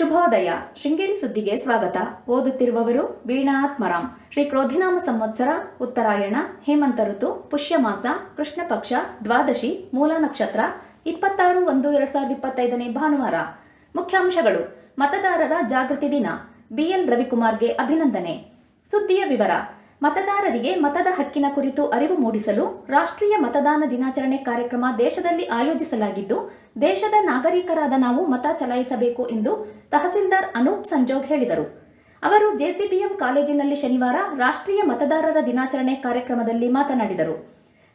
ಶುಭೋದಯ. ಶೃಂಗೇರಿ ಸುದ್ದಿಗೆ ಸ್ವಾಗತ. ಓದುತ್ತಿರುವವರು ವೀಣಾ ಆತ್ಮರಾಮ್ ಶ್ರೀ ಕ್ರೋಧಿನಾಮ ಸಂವತ್ಸರ, ಉತ್ತರಾಯಣ, ಹೇಮಂತ ಋತು, ಪುಷ್ಯಮಾಸ ಕೃಷ್ಣ ಪಕ್ಷ ದ್ವಾದಶಿ, ಮೂಲ ನಕ್ಷತ್ರ, ಇಪ್ಪತ್ತಾರು ಒಂದು ಎರಡ್ ಸಾವಿರದ ಇಪ್ಪತ್ತೈದನೇ ಭಾನುವಾರ. ಮುಖ್ಯಾಂಶಗಳು. ಮತದಾರರ ಜಾಗೃತಿ ದಿನ. ಬಿಎಲ್ ರವಿಕುಮಾರ್ಗೆ ಅಭಿನಂದನೆ. ಸುದ್ದಿಯ ವಿವರ. ಮತದಾರರಿಗೆ ಮತದ ಹಕ್ಕಿನ ಕುರಿತು ಅರಿವು ಮೂಡಿಸಲು ರಾಷ್ಟ್ರೀಯ ಮತದಾನ ದಿನಾಚರಣೆ ಕಾರ್ಯಕ್ರಮ ದೇಶದಲ್ಲಿ ಆಯೋಜಿಸಲಾಗಿದ್ದು, ದೇಶದ ನಾಗರಿಕರಾದ ನಾವು ಮತ ಚಲಾಯಿಸಬೇಕು ಎಂದು ತಹಸೀಲ್ದಾರ್ ಅನೂಪ್ ಸಂಜೋಗ್ ಹೇಳಿದರು. ಅವರು ಜೆಸಿಬಿಎಂ ಕಾಲೇಜಿನಲ್ಲಿ ಶನಿವಾರ ರಾಷ್ಟ್ರೀಯ ಮತದಾರರ ದಿನಾಚರಣೆ ಕಾರ್ಯಕ್ರಮದಲ್ಲಿ ಮಾತನಾಡಿದರು.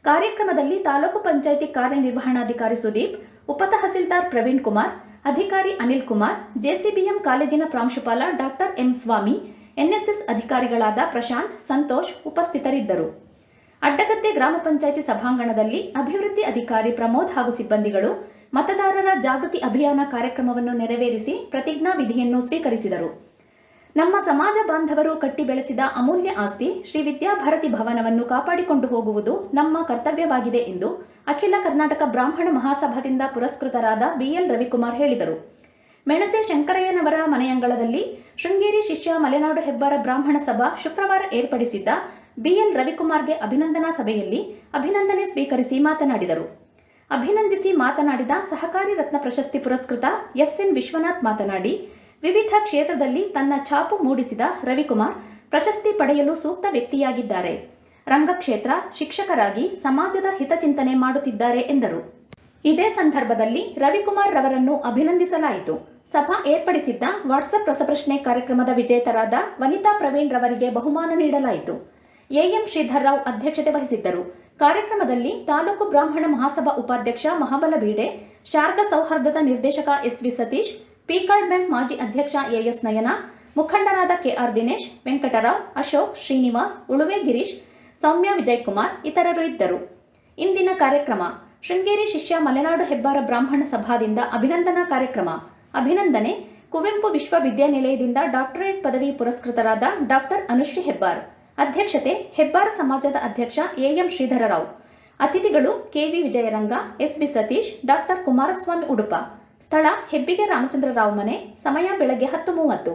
ಕಾರ್ಯಕ್ರಮದಲ್ಲಿ ತಾಲೂಕು ಪಂಚಾಯಿತಿ ಕಾರ್ಯನಿರ್ವಹಣಾಧಿಕಾರಿ ಸುದೀಪ್, ಉಪತಹಸೀಲ್ದಾರ್ ಪ್ರವೀಣ್ ಕುಮಾರ್, ಅಧಿಕಾರಿ ಅನಿಲ್ ಕುಮಾರ್, ಜೆಸಿಬಿಎಂ ಕಾಲೇಜಿನ ಪ್ರಾಂಶುಪಾಲ ಡಾಕ್ಟರ್ ಎಂ ಸ್ವಾಮಿ ಎನ್ಎಸ್ಎಸ್ ಅಧಿಕಾರಿಗಳಾದ ಪ್ರಶಾಂತ್, ಸಂತೋಷ್ ಉಪಸ್ಥಿತರಿದ್ದರು. ಅಡ್ಡಗತ್ತೆ ಗ್ರಾಮ ಪಂಚಾಯಿತಿ ಸಭಾಂಗಣದಲ್ಲಿ ಅಭಿವೃದ್ಧಿ ಅಧಿಕಾರಿ ಪ್ರಮೋದ್ ಹಾಗೂ ಸಿಬ್ಬಂದಿಗಳು ಮತದಾರರ ಜಾಗೃತಿ ಅಭಿಯಾನ ಕಾರ್ಯಕ್ರಮವನ್ನು ನೆರವೇರಿಸಿ ಪ್ರತಿಜ್ಞಾ ವಿಧಿಯನ್ನು ಸ್ವೀಕರಿಸಿದರು. ನಮ್ಮ ಸಮಾಜ ಬಾಂಧವರು ಕಟ್ಟಿ ಬೆಳೆಸಿದ ಅಮೂಲ್ಯ ಆಸ್ತಿ ಶ್ರೀ ವಿದ್ಯಾಭಾರತಿ ಭವನವನ್ನು ಕಾಪಾಡಿಕೊಂಡು ಹೋಗುವುದು ನಮ್ಮ ಕರ್ತವ್ಯವಾಗಿದೆ ಎಂದು ಅಖಿಲ ಕರ್ನಾಟಕ ಬ್ರಾಹ್ಮಣ ಮಹಾಸಭಾದಿಂದ ಪುರಸ್ಕೃತರಾದ ಬಿಎಲ್ ರವಿಕುಮಾರ್ ಹೇಳಿದರು. ಮೆಣಸೆ ಶಂಕರಯ್ಯನವರ ಮನೆಯಂಗಳದಲ್ಲಿ ಶೃಂಗೇರಿ ಶಿಷ್ಯ ಮಲೆನಾಡು ಹೆಬ್ಬಾರ ಬ್ರಾಹ್ಮಣ ಸಭಾ ಶುಕ್ರವಾರ ಏರ್ಪಡಿಸಿದ್ದ ಬಿಎಲ್ ರವಿಕುಮಾರ್ಗೆ ಅಭಿನಂದನಾ ಸಭೆಯಲ್ಲಿ ಅಭಿನಂದನೆ ಸ್ವೀಕರಿಸಿ ಮಾತನಾಡಿದರು. ಅಭಿನಂದಿಸಿ ಮಾತನಾಡಿದ ಸಹಕಾರಿ ರತ್ನ ಪ್ರಶಸ್ತಿ ಪುರಸ್ಕೃತ ಎಸ್ಎನ್ ವಿಶ್ವನಾಥ್ ಮಾತನಾಡಿ, ವಿವಿಧ ಕ್ಷೇತ್ರದಲ್ಲಿ ತನ್ನ ಛಾಪು ಮೂಡಿಸಿದ ರವಿಕುಮಾರ್ ಪ್ರಶಸ್ತಿ ಪಡೆಯಲು ಸೂಕ್ತ ವ್ಯಕ್ತಿಯಾಗಿದ್ದಾರೆ. ರಂಗಕ್ಷೇತ್ರ ಶಿಕ್ಷಕರಾಗಿ ಸಮಾಜದ ಹಿತಚಿಂತನೆ ಮಾಡುತ್ತಿದ್ದಾರೆ ಎಂದರು. ಇದೇ ಸಂದರ್ಭದಲ್ಲಿ ರವಿಕುಮಾರ್ ರವರನ್ನು ಅಭಿನಂದಿಸಲಾಯಿತು. ಸಭಾ ಏರ್ಪಡಿಸಿದ್ದ ವಾಟ್ಸಪ್ ರಸಪ್ರಶ್ನೆ ಕಾರ್ಯಕ್ರಮದ ವಿಜೇತರಾದ ವನಿತಾ ಪ್ರವೀಣ್ ರವರಿಗೆ ಬಹುಮಾನ ನೀಡಲಾಯಿತು. ಎಎಂ ಶ್ರೀಧರ್ರಾವ್ ಅಧ್ಯಕ್ಷತೆ ವಹಿಸಿದ್ದರು. ಕಾರ್ಯಕ್ರಮದಲ್ಲಿ ತಾಲೂಕು ಬ್ರಾಹ್ಮಣ ಮಹಾಸಭಾ ಉಪಾಧ್ಯಕ್ಷ ಮಹಾಬಲ ಬೀಡೆ ಶಾರದಾ ಸೌಹಾರ್ದದ ನಿರ್ದೇಶಕ ಎಸ್ವಿ ಸತೀಶ್, ಪಿಕಾರ್ಡ್ ಬ್ಯಾಂಕ್ ಮಾಜಿ ಅಧ್ಯಕ್ಷ ಎಎಸ್ ನಯನ, ಮುಖಂಡರಾದ ಕೆಆರ್ ದಿನೇಶ್, ವೆಂಕಟರಾವ್, ಅಶೋಕ್, ಶ್ರೀನಿವಾಸ್, ಉಳುವೆ ಗಿರೀಶ್, ಸೌಮ್ಯ ವಿಜಯಕುಮಾರ್ ಇತರರು ಇದ್ದರು. ಇಂದಿನ ಕಾರ್ಯಕ್ರಮ ಶೃಂಗೇರಿ ಶಿಷ್ಯ ಮಲೆನಾಡು ಹೆಬ್ಬಾರ ಬ್ರಾಹ್ಮಣ ಸಭಾದಿಂದ ಅಭಿನಂದನಾ ಕಾರ್ಯಕ್ರಮ. ಅಭಿನಂದನೆ. ಕುವೆಂಪು ವಿಶ್ವವಿದ್ಯಾನಿಲಯದಿಂದ ಡಾಕ್ಟರೇಟ್ ಪದವಿ ಪುರಸ್ಕೃತರಾದ ಡಾಕ್ಟರ್ ಅನುಶ್ರೀ ಹೆಬ್ಬಾರ್. ಅಧ್ಯಕ್ಷತೆ ಹೆಬ್ಬಾರ್ ಸಮಾಜದ ಅಧ್ಯಕ್ಷ ಎಎಂ ಶ್ರೀಧರರಾವ್. ಅತಿಥಿಗಳು K V Vijayaranga, S V Satish, doctor Kumaraswamy Udupa. ಸ್ಥಳ ಹೆಬ್ಬಿಗೆ ರಾಮಚಂದ್ರರಾವ್ ಮನೆ, ಸಮಯ ಬೆಳಗ್ಗೆ ಹತ್ತು ಮೂವತ್ತು.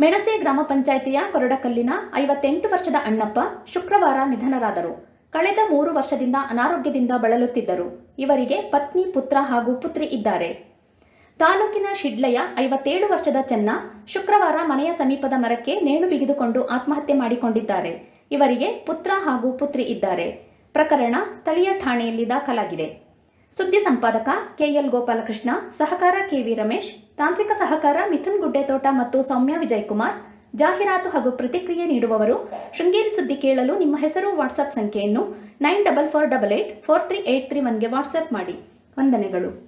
ಮೆಣಸೆ ಗ್ರಾಮ ಪಂಚಾಯಿತಿಯ ಕೊರಡಕಲ್ಲಿನ ಐವತ್ತೆಂಟು ವರ್ಷದ ಅಣ್ಣಪ್ಪ ಶುಕ್ರವಾರ ನಿಧನರಾದರು. ಕಳೆದ ಮೂರು ವರ್ಷದಿಂದ ಅನಾರೋಗ್ಯದಿಂದ ಬಳಲುತ್ತಿದ್ದರು. ಇವರಿಗೆ ಪತ್ನಿ, ಪುತ್ರ ಹಾಗೂ ಪುತ್ರಿ ಇದ್ದಾರೆ. ತಾಲೂಕಿನ ಶಿಡ್ಲಯ ಐವತ್ತೇಳು ವರ್ಷದ ಚೆನ್ನ ಶುಕ್ರವಾರ ಮನೆಯ ಸಮೀಪದ ಮರಕ್ಕೆ ನೇಣು ಬಿಗಿದುಕೊಂಡು ಆತ್ಮಹತ್ಯೆ ಮಾಡಿಕೊಂಡಿದ್ದಾರೆ. ಇವರಿಗೆ ಪುತ್ರ ಹಾಗೂ ಪುತ್ರಿ ಇದ್ದಾರೆ. ಪ್ರಕರಣ ಸ್ಥಳೀಯ ಠಾಣೆಯಲ್ಲಿ ದಾಖಲಾಗಿದೆ. ಸುದ್ದಿ ಸಂಪಾದಕ ಕೆಎಲ್ ಗೋಪಾಲಕೃಷ್ಣ, ಸಹಕಾರ ಕೆವಿ ರಮೇಶ್, ತಾಂತ್ರಿಕ ಸಹಕಾರ ಮಿಥುನ್ ಗುಡ್ಡೆತೋಟ ಮತ್ತು ಸೌಮ್ಯ ವಿಜಯಕುಮಾರ್, ಜಾಹೀರಾತು ಹಾಗೂ ಪ್ರತಿಕ್ರಿಯೆ ನೀಡುವವರು ಶೃಂಗೇರಿ ಸುದ್ದಿ ಕೇಳಲು ನಿಮ್ಮ ಹೆಸರು ವಾಟ್ಸಪ್ ಸಂಖ್ಯೆಯನ್ನು nine double four double eight four three eight three ಒನ್ಗೆ WhatsApp ಮಾಡಿ. ವಂದನೆಗಳು.